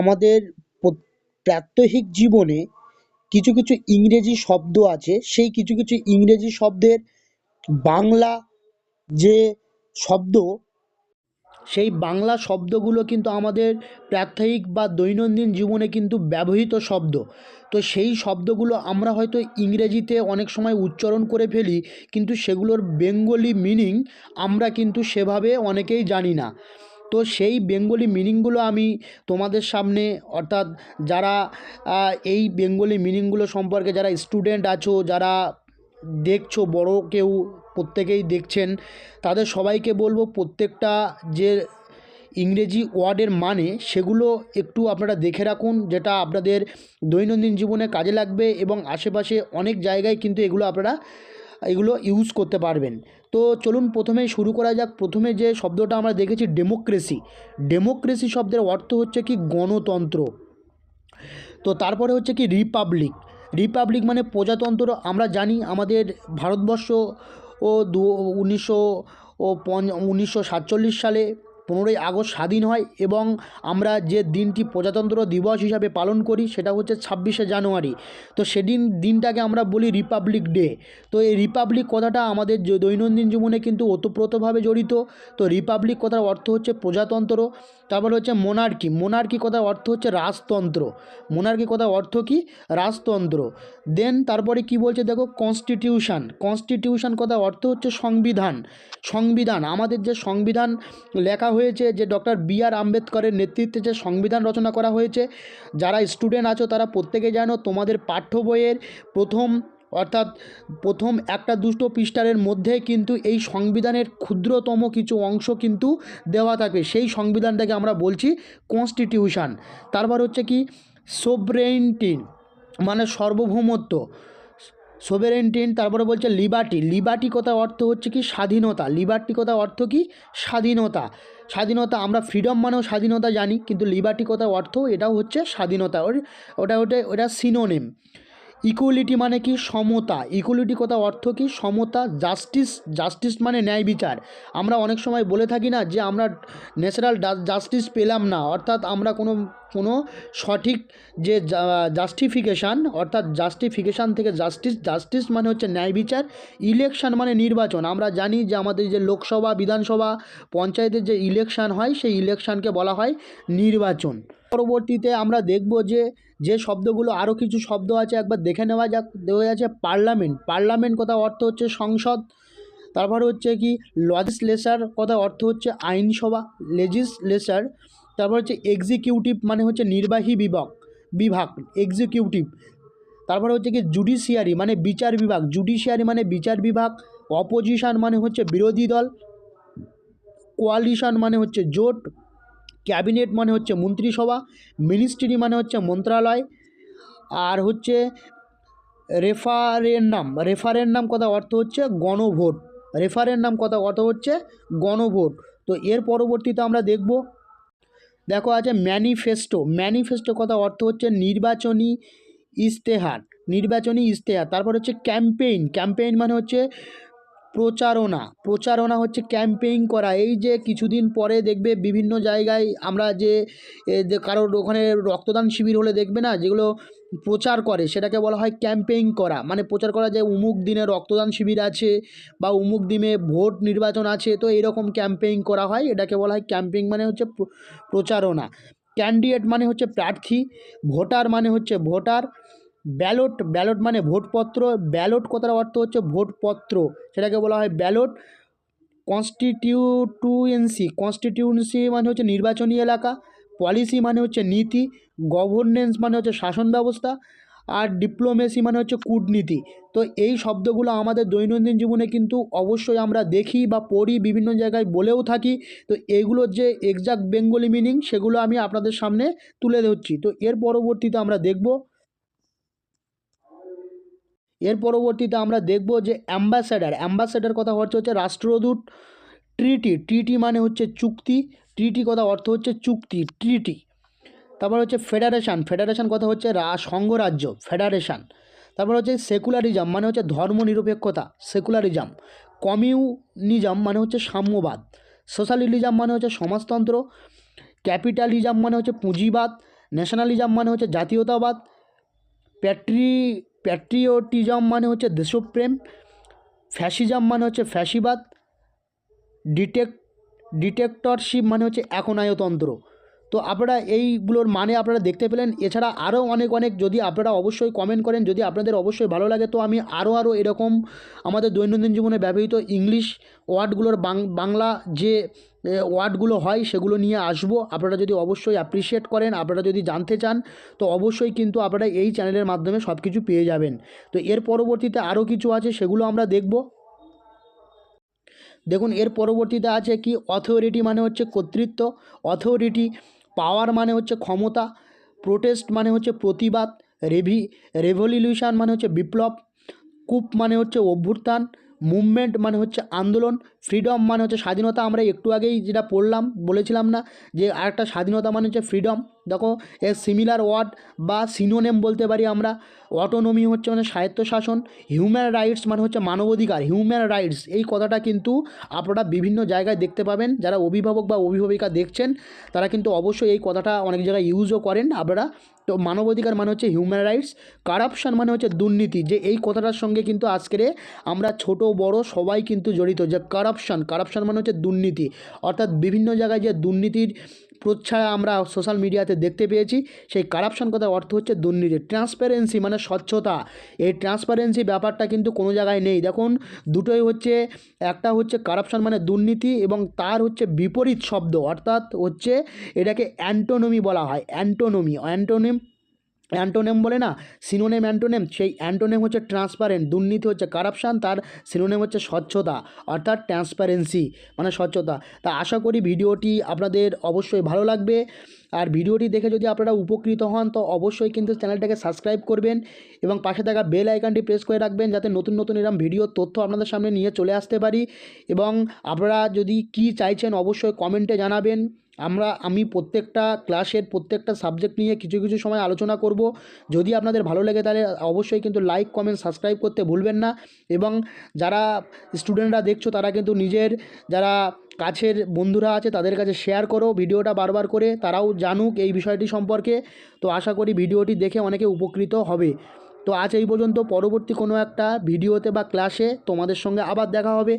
আমাদের প্রাত্যহিক জীবনে কিছু কিছু ইংরেজি শব্দ আছে, সেই কিছু কিছু ইংরেজি শব্দের বাংলা যে শব্দ, সেই বাংলা শব্দগুলো কিন্তু আমাদের প্রাত্যহিক বা দৈনন্দিন জীবনে কিন্তু ব্যবহৃত শব্দ। তো সেই শব্দগুলো আমরা হয়তো ইংরেজিতে অনেক সময় উচ্চারণ করে ফেলি, কিন্তু সেগুলোর বেঙ্গলি মিনিং আমরা কিন্তু সেভাবে অনেকেই জানি না। তো সেই বেঙ্গলি মিনিংগুলো আমি তোমাদের সামনে, অর্থাৎ যারা এই বেঙ্গলি মিনিংগুলো সম্পর্কে যারা স্টুডেন্ট আছো, যারা দেখছ, বড় কেউ প্রত্যেকেই দেখছেন, তাদের সবাইকে বলব প্রত্যেকটা যে ইংরেজি ওয়ার্ডের মানে সেগুলো একটু আপনারা দেখে রাখুন, যেটা আপনাদের দৈনন্দিন জীবনে কাজে লাগবে এবং আশেপাশে অনেক জায়গায় কিন্তু এগুলো আপনারা, এগুলো ইউজ করতে পারবেন। তো চলুন প্রথমে শুরু করা যাক। প্রথমে যে শব্দটা আমরা দেখেছি ডেমোক্রেসি ডেমোক্রেসি শব্দের অর্থ হচ্ছে কি? গণতন্ত্র। তো তারপরে হচ্ছে কি? রিপাবলিক রিপাবলিক মানে প্রজাতন্ত্র। আমরা জানি আমাদের ভারতবর্ষ ও দু, উনিশশো ও পঞ্চ, উনিশশো সাতচল্লিশ সালে পনেরোই আগস্ট স্বাধীন হয় এবং আমরা যে দিনটি প্রজাতন্ত্র দিবস হিসাবে পালন করি সেটা হচ্ছে ছাব্বিশে জানুয়ারি। তো সেদিন দিনটাকে আমরা বলি রিপাবলিক ডে। তো এই রিপাবলিক কথাটা আমাদের দৈনন্দিন জীবনে কিন্তু ওতপ্রোতভাবে জড়িত। তো রিপাবলিক কথার অর্থ হচ্ছে প্রজাতন্ত্র, তারপরে হচ্ছে মোনার্কি মোনার্কি কথার অর্থ হচ্ছে রাজতন্ত্র। মোনার্কি কথার অর্থ কি? রাজতন্ত্র। দেন তারপরে কি বলছে দেখো? কনস্টিটিউশন কনস্টিটিউশন কথার অর্থ হচ্ছে সংবিধান। সংবিধান। আমাদের যে সংবিধান লেখা হয়েছে যে ডক্টর বি আর আম্বেদকরের নেতৃত্বে যে সংবিধান রচনা করা হয়েছে, যারা স্টুডেন্ট আছো তারা প্রত্যেকে জানো তোমাদের পাঠ্য বইয়ের প্রথম, অর্থাৎ প্রথম একটা দুটো পৃষ্ঠারের মধ্যে কিন্তু এই সংবিধানের ক্ষুদ্রতম কিছু অংশ কিন্তু দেওয়া থাকে সেই সংবিধানটাকে আমরা বলছি কনস্টিটিউশন তারপর হচ্ছে কি সোভরেন্টি মানে সার্বভৌমত্ব। সোভেরেন্টিন তারপরে বলছে লিবার্টি লিবার্টি কথা অর্থ হচ্ছে কি স্বাধীনতা লিবার্টি কথা অর্থ কি স্বাধীনতা। স্বাধীনতা, আমরা ফ্রিডম মানেও স্বাধীনতা জানি, কিন্তু লিবার্টি কথা অর্থ এটাও হচ্ছে স্বাধীনতা, ওর, ওটা ওটা ওটা সিনোনেম ইকুয়ালিটি মানে কি সমতা? ইকুয়ালিটি কথা অর্থ কি সমতা? জাস্টিস জাস্টিস মানে ন্যায় বিচার। আমরা অনেক সময় বলে থাকি না যে আমরা ন্যাচারাল জাস্টিস পেলাম না। অর্থাৎ আমরা কোনো কোনো সঠিক যে জাস্টিফিকেশান অর্থাৎ জাস্টিফিকেশান থেকে জাস্টিস জাস্টিস মানে হচ্ছে ন্যায় বিচার ইলেকশান মানে নির্বাচন। আমরা জানি যে আমাদের যে লোকসভা, বিধানসভা পঞ্চায়েতের যে ইলেকশান হয়, সেই ইলেকশনকে বলা হয় নির্বাচন। পরবর্তীতে আমরা দেখব যে যে শব্দগুলো আরও কিছু শব্দ আছে, একবার দেখে নেওয়া যাক, দেওয়া যাচ্ছে পার্লামেন্ট। পার্লামেন্ট কথা অর্থ হচ্ছে সংসদ, তারপরে হচ্ছে কি লজিসলেচার কথা অর্থ হচ্ছে আইনসভা লেজিসলেচার তারপর হচ্ছে এক্সিকিউটিভ মানে হচ্ছে নির্বাহী বিভাগ বিভাগ এক্সিকিউটিভ তারপরে হচ্ছে কি জুডিশিয়ারি মানে বিচার বিভাগ জুডিশিয়ারি মানে বিচার বিভাগ অপোজিশন মানে হচ্ছে বিরোধী দল কোয়ালিশন মানে হচ্ছে জোট ক্যাবিনেট মানে হচ্ছে মন্ত্রিসভা, মিনিস্ট্রি মানে হচ্ছে মন্ত্রণালয় আর হচ্ছে রেফারেন্ডাম। রেফারেন্ডাম কথা অর্থ হচ্ছে গণভোট। রেফারেন্ডাম কথা অর্থ হচ্ছে গণভোট। তো এর পরবর্তীতে আমরা দেখব, দেখো আছে ম্যানিফেস্টো। ম্যানিফেস্টো কথা অর্থ হচ্ছে নির্বাচনী ইশতেহার। নির্বাচনী ইশতেহার। তারপর হচ্ছে ক্যাম্পেইন। ক্যাম্পেইন মানে হচ্ছে প্রচারণা প্রচারণা হচ্ছে ক্যাম্পেইন করা। এই যে কিছুদিন পরে দেখবে বিভিন্ন জায়গায় আমরা যে কারোর ওখানে রক্তদান শিবির হলে দেখবে না, যেগুলো প্রচার করে, সেটাকে বলা হয় ক্যাম্পেইন করা। মানে প্রচার করা যে উমুক দিনে রক্তদান শিবির আছে বা উমুক দিনে ভোট নির্বাচন আছে, তো এরকম ক্যাম্পেইন করা হয়। এটাকে বলা হয় ক্যাম্পেইন মানে হচ্ছে প্রচারণা। ক্যান্ডিডেট মানে হচ্ছে প্রার্থী, ভোটার মানে হচ্ছে ভোটার ব্যালট ব্যালট মানে ভোটপত্র, ব্যালট কথার অর্থ হচ্ছে ভোটপত্র, সেটাকে বলা হয় ব্যালট। কনস্টিটিউটুয়েন্সি কনস্টিটিউয়েন্সি মানে হচ্ছে নির্বাচনী এলাকা পলিসি মানে হচ্ছে নীতি গভর্নেন্স মানে হচ্ছে শাসন ব্যবস্থা, আর ডিপ্লোমেসি মানে হচ্ছে কূটনীতি। তো এই শব্দগুলো আমাদের দৈনন্দিন জীবনে কিন্তু অবশ্যই আমরা দেখি বা পড়ি বিভিন্ন জায়গায় বলেও থাকি। তো এইগুলোর যে এক্সাক্ট বেঙ্গলি মিনিং সেগুলো আমি আপনাদের সামনে তুলে ধরছি। তো এর পরবর্তীতে আমরা দেখব এর পরবর্তীতে আমরা দেখব যে অ্যাম্বাসেডার অ্যাম্বাসেডার কথা হচ্ছে হচ্ছে রাষ্ট্রদূত ট্রিটি ট্রিটি মানে হচ্ছে চুক্তি ট্রিটি কথা অর্থ হচ্ছে চুক্তি ট্রিটি তারপর হচ্ছে ফেডারেশন ফেডারেশান কথা হচ্ছে সংঘরাজ্য ফেডারেশন তারপর হচ্ছে সেকুলারিজম মানে হচ্ছে ধর্মনিরপেক্ষতা সেকুলারিজম কমিউনিজম মানে হচ্ছে সাম্যবাদ। সোশ্যালিজম মানে হচ্ছে সমাজতন্ত্র। ক্যাপিটালিজম মানে হচ্ছে পুঁজিবাদ। ন্যাশনালিজম মানে হচ্ছে জাতীয়তাবাদ। প্যাট্রি প্যাট্রিয়টিজম মানে হচ্ছে দেশপ্রেম, ফ্যাসিজম মানে হচ্ছে ফ্যাসিবাদ, ডিটেক, ডিটেক্টরশিপ মানে হচ্ছে একনায়তন্ত্র। তো আপনারা এইগুলোর মানে আপনারা দেখতে পেলেন। এছাড়া আরও অনেক অনেক যদি আপনারা অবশ্যই কমেন্ট করেন, যদি আপনাদের অবশ্যই ভালো লাগে, তো আমি আরও আরও এরকম আমাদের দৈনন্দিন জীবনে ব্যবহৃত ইংলিশ ওয়ার্ডগুলোর বাংলা যে ওয়ার্ডগুলো হয়, সেগুলো নিয়ে আসব। আপনারা যদি অবশ্যই অ্যাপ্রিসিয়েট করেন, আপনারা যদি জানতে চান, তো অবশ্যই কিন্তু আপনারা এই চ্যানেলের মাধ্যমে সব কিছু পেয়ে যাবেন। তো এর পরবর্তীতে আরও কিছু আছে, সেগুলো আমরা দেখব। দেখুন, এর পরবর্তীতে আছে কি? অথরিটি মানে হচ্ছে কর্তৃত্ব অথরিটি পাওয়ার মানে হচ্ছে ক্ষমতা প্রোটেস্ট মানে হচ্ছে প্রতিবাদ রেভি রেভলিউশন মানে হচ্ছে বিপ্লব কূপ মানে হচ্ছে অভ্যুত্থান মুভমেন্ট মানে হচ্ছে আন্দোলন, ফ্রিডম মানে হচ্ছে স্বাধীনতা। আমরা একটু আগেই যেটা পড়লাম, বলেছিলাম না যে আরেকটা স্বাধীনতা মানে হচ্ছে ফ্রিডম। দেখো এর সিমিলার ওয়ার্ড বা সিনোনেম বলতে পারি আমরা। অটোনমি হচ্ছে মানে স্বায়ত্তশাসন হিউম্যান রাইটস মানে হচ্ছে মানবাধিকার হিউম্যান রাইটস এই কথাটা কিন্তু আপনারা বিভিন্ন জায়গায় দেখতে পাবেন। যারা অভিভাবক বা অভিভাবিকা দেখছেন, তারা কিন্তু অবশ্যই এই কথাটা অনেক জায়গায় ইউজও করেন আপনারা। তো মানবাধিকার মানে হচ্ছে হিউম্যান রাইটস কারাপশান মানে হচ্ছে দুর্নীতি, যে এই কথাটার সঙ্গে কিন্তু আজকের আমরা ছোট, বড় সবাই কিন্তু জড়িত, যে কারাপশান কারাপশান মানে হচ্ছে দুর্নীতি। অর্থাৎ বিভিন্ন জায়গায় যে দুর্নীতির প্রচ্ছায়া আমরা সোশ্যাল মিডিয়াতে দেখতে পেয়েছি। সেই কারাপশান কথার অর্থ হচ্ছে দুর্নীতি ট্রান্সপারেন্সি মানে স্বচ্ছতা। এই ট্রান্সপারেন্সি ব্যাপারটা কিন্তু কোনো জায়গায় নেই। দেখুন, দুটোই হচ্ছে, একটা হচ্ছে কারাপশান মানে দুর্নীতি এবং তার হচ্ছে বিপরীত শব্দ। অর্থাৎ হচ্ছে এটাকে অ্যান্টোনমি বলা হয়। অ্যান্টোনমি, অ্যান্টোনিম অ্যান্টোনেম বলে না, সিনোনেম অ্যান্টোনেম, সেই অ্যান্টোনেম হচ্ছে ট্রান্সপারেন্ট, দুর্নীতি হচ্ছে কারাপশান তার সিনোনেম হচ্ছে স্বচ্ছতা, অর্থাৎ ট্রান্সপারেন্সি মানে স্বচ্ছতা। তা আশা করি ভিডিওটি আপনাদের অবশ্যই ভালো লাগবে। আর ভিডিওটি দেখে যদি আপনারা উপকৃত হন, তো অবশ্যই কিন্তু চ্যানেলটাকে সাবস্ক্রাইব করবেন এবং পাশে থাকা বেল আইকনটি প্রেস করে রাখবেন, যাতে নতুন নতুন এরকম ভিডিওর তথ্য আপনাদের সামনে নিয়ে চলে আসতে পারি। এবং আপনারা যদি কি চাইছেন, অবশ্যই কমেন্টে জানাবেন। আমরা, আমি প্রত্যেকটা ক্লাসের প্রত্যেকটা সাবজেক্ট নিয়ে কিছু কিছু সময় আলোচনা করব। যদি আপনাদের ভালো লাগে তাহলে অবশ্যই কিন্তু লাইক কমেন্ট সাবস্ক্রাইব করতে ভুলবেন না। এবং যারা স্টুডেন্টরা দেখছ, তারা কিন্তু নিজের যারা কাছের বন্ধুরা আছে, তাদের কাছে শেয়ার করো ভিডিওটা বারবার করে। তারাও জানুক এই বিষয়টি সম্পর্কে। তো আশা করি ভিডিওটি দেখে অনেকে উপকৃত হবে। তো আজ এই পর্যন্ত, পরবর্তী কোনো একটা ভিডিওতে বা ক্লাসে তোমাদের সঙ্গে আবার দেখা হবে।